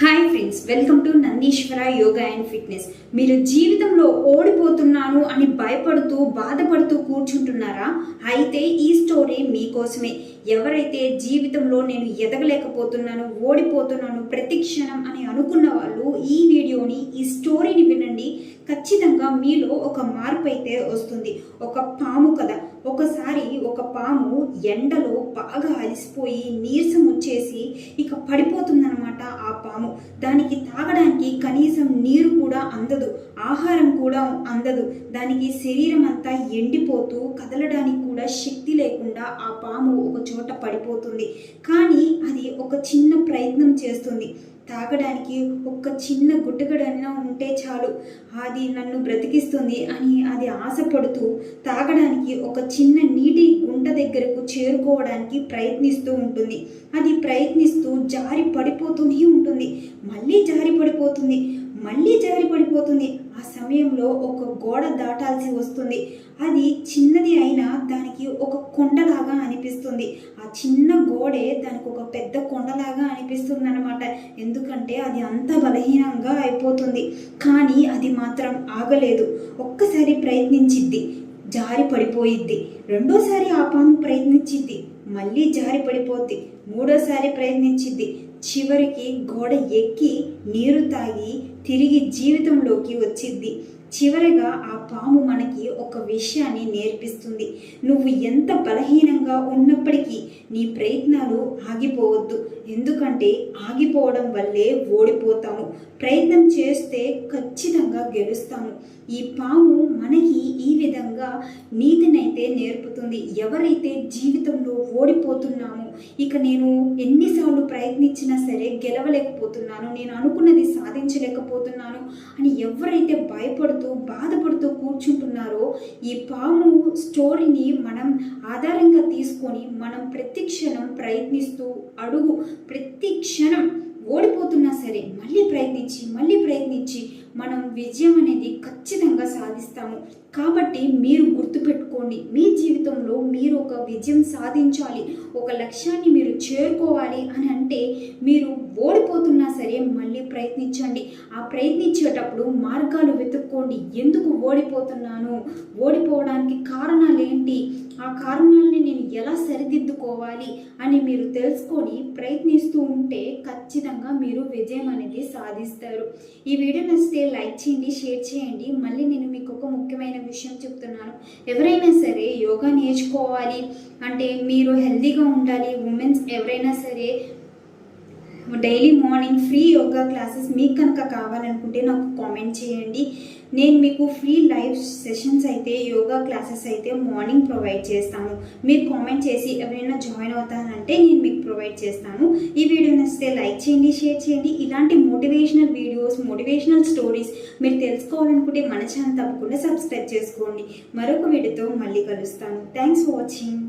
Hi friends welcome to Nandeeshwara Yoga and fitness మీరు జీవితంలో ఓడిపోతున్నాను అని భయపడుతూ బాధపడుతూ కూర్చుంటున్నారా? అయితే ఈ స్టోరీ మీకోసమే. ఎవరైతే జీవితంలో నేను ఎదగలేకపోతున్నాను ఓడిపోతున్నాను ప్రతి క్షణం అని అనుకున్న వాళ్ళు ఈ వీడియోని ఈ స్టోరీని వినండి. ఖచ్చితంగా మీలో ఒక మార్పు అయితే వస్తుంది. ఒక పాము కథ. ఒకసారి ఒక పాము ఎండలో బాగా అలిసిపోయి నీరసం వచ్చేసి ఇక పడిపోతుందన్నమాట ఆ పాము. దానికి తాగడానికి కనీసం నీరు కూడా అందదు ఆహారం కూడా అందదు. దానికి శరీరం అంతా ఎండిపోతూ కదలడానికి కూడా శక్తి లేకుండా ఆ పాము ఒక చోట పడిపోతుంది. కానీ అది ఒక చిన్న ప్రయత్నం చేస్తుంది. తాగడానికి ఒక్క చిన్న గుట్టగడన్నా ఉంటే చాలు. అది నన్ను బ్రతికిస్తుంది అని అది ఆశపడుతూ తాగడానికి ఒక చిన్న నీటి గుంట దగ్గరకు చేరుకోవడానికి ప్రయత్నిస్తూ ఉంటుంది. అది ప్రయత్నిస్తూ జారి పడిపోతూనే ఉంటుంది. మళ్ళీ జారి పడిపోతుంది. మళ్ళీ జారి పడిపోతుంది. ఆ సమయంలో ఒక గోడ దాటాల్సి వస్తుంది. అది చిన్నది అయినా దానికి ఒక కొండలాగా అనిపిస్తుంది. ఆ చిన్న గోడే దానికి ఒక పెద్ద కొండలాగా అనిపిస్తుంది అనమాట ఎందుకంటే అది అంత బలహీనంగా అయిపోతుంది. కానీ అది మాత్రం ఆగలేదు. ఒక్కసారి ప్రయత్నించిద్ది. జారి పడిపోయిద్ది. రెండోసారి ఆ పాము ప్రయత్నించిద్ది. మళ్ళీ జారి పడిపోద్ది. మూడోసారి ప్రయత్నించిద్ది. చివరికి గోడ ఎక్కి నీరు తాగి తిరిగి జీవితంలోకి వచ్చిద్ది. చివరగా ఆ పాము మన విషయాన్ని నేర్పిస్తుంది. నువ్వు ఎంత బలహీనంగా ఉన్నప్పటికీ నీ ప్రయత్నాలు ఆగిపోవద్దు. ఎందుకంటే ఆగిపోవడం వల్లే ఓడిపోతాము ప్రయత్నం చేస్తే ఖచ్చితంగా గెలుస్తాము ఈ పాము మనకి ఈ విధంగా నీతినైతే నేర్పుతుంది. ఎవరైతే జీవితం ఇక నేను ఎన్నిసార్లు ప్రయత్నించినా సరే గెలవలేకపోతున్నాను నేను అనుకున్నది సాధించలేకపోతున్నాను అని ఎవరైతే భయపడుతూ బాధపడుతూ కూర్చుంటున్నారో ఈ పాము స్టోరీని మనం ఆధారంగా తీసుకొని మనం ప్రతి క్షణం ప్రయత్నిస్తూ అడుగు ప్రతి క్షణం ఓడిపోతున్నా సరే మళ్ళీ ప్రయత్నించి మళ్ళీ ప్రయత్నించి మనం విజయం అనేది ఖచ్చితంగా సాధిస్తాము. కాబట్టి మీరు గుర్తుపెట్టుకోండి మీ జీవితంలో మీరు ఒక విజయం సాధించాలి ఒక లక్ష్యాన్ని మీరు చేరుకోవాలి అని అంటే మీరు ఓడిపోతున్నా సరే మళ్ళీ ప్రయత్నించండి. ఆ ప్రయత్నించేటప్పుడు మార్గాలు వెతుక్కోండి. ఎందుకు ఓడిపోతున్నాను? ఓడిపోవడానికి కారణాలు ఏంటి? ఆ కారణాలని నేను ఎలా సరిదిద్దుకోవాలి అని మీరు తెలుసుకొని ప్రయత్నిస్తూ ఉంటే ఖచ్చితంగా మీరు విజయం అనేది సాధిస్తారు. ఈ వీడియో నచ్చితే లైక్ చేయండి షేర్ చేయండి. మళ్ళీ నేను మీకు ఒక ముఖ్యమైన విషయం చెప్తున్నాను. ఎవరైనా సరే యోగా నేర్చుకోవాలి అంటే మీరు హెల్తీగా ఉండాలి. ఉమెన్స్ ఎవరైనా సరే daily morning free yoga classes మీకు కనుక కావాలనుకుంటే నాకు కామెంట్ చేయండి. నేను మీకు ఫ్రీ లైవ్ సెషన్స్ అయితే యోగా క్లాసెస్ అయితే మార్నింగ్ ప్రొవైడ్ చేస్తాను. మీరు కామెంట్ చేసి ఎవరైనా జాయిన్ అవుతానంటే నేను మీకు ప్రొవైడ్ చేస్తాను. ఈ వీడియో నచ్చితే లైక్ చేయండి షేర్ చేయండి. ఇలాంటి మోటివేషనల్ వీడియోస్ మోటివేషనల్ స్టోరీస్ మీరు తెలుసుకోవాలనుకుంటే మన ఛానల్ తప్పకుండా సబ్స్క్రైబ్ చేసుకోండి. మరొక వీడియోతో మళ్ళీ కలుస్తాను. Thanks for watching